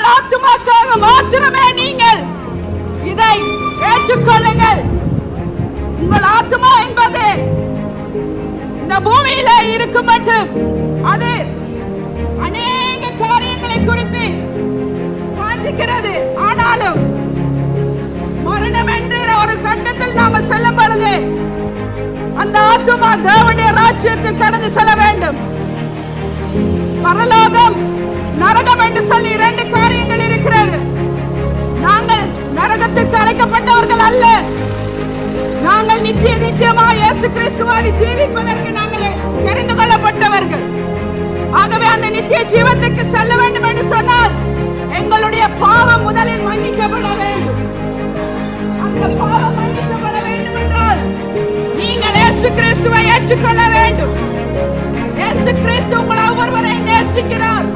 உங்கள் ஆத்துமாக்காக மாத்திரமே நீங்கள். இதை ஏற்றுக்கொள்ளுங்கள். உங்கள் ஆத்மா என்பது இந்த பூமியில இருக்கும் மட்டும் அது அநேக காரியங்களை குறித்து வாஞ்சிக்கிறது. ஆனாலும் மரணம் என்ற ஒரு கட்டத்தில் நாம செல்லும் பொழுது அந்த ஆத்துமா தேவனுடைய ராஜ்யத்தில் கடந்து செல்ல வேண்டும். பரலோகம் நரகம் என்று சொல்லி அல்ல நாங்கள் நித்திய நித்தியமா இயேசு கிறிஸ்துவோடு ஜீவிப்பதற்கு நாங்கள் தெரிந்து கொள்ளப்பட்டவர்கள். ஆகவே அந்த நித்திய ஜீவத்துக்கு செல்ல வேண்டும் என்று சொன்னால் எங்களுடைய பாவம் முதலில் மன்னிக்கப்பட வேண்டும். அந்த பாவம் மன்னிக்கப்பட வேண்டும் என்றால் நீங்கள் இயேசு கிறிஸ்துவை ஏற்றுக்கொள்ள வேண்டும். இயேசு கிறிஸ்து உங்களை ஒருவரை நேசிக்கிறார்.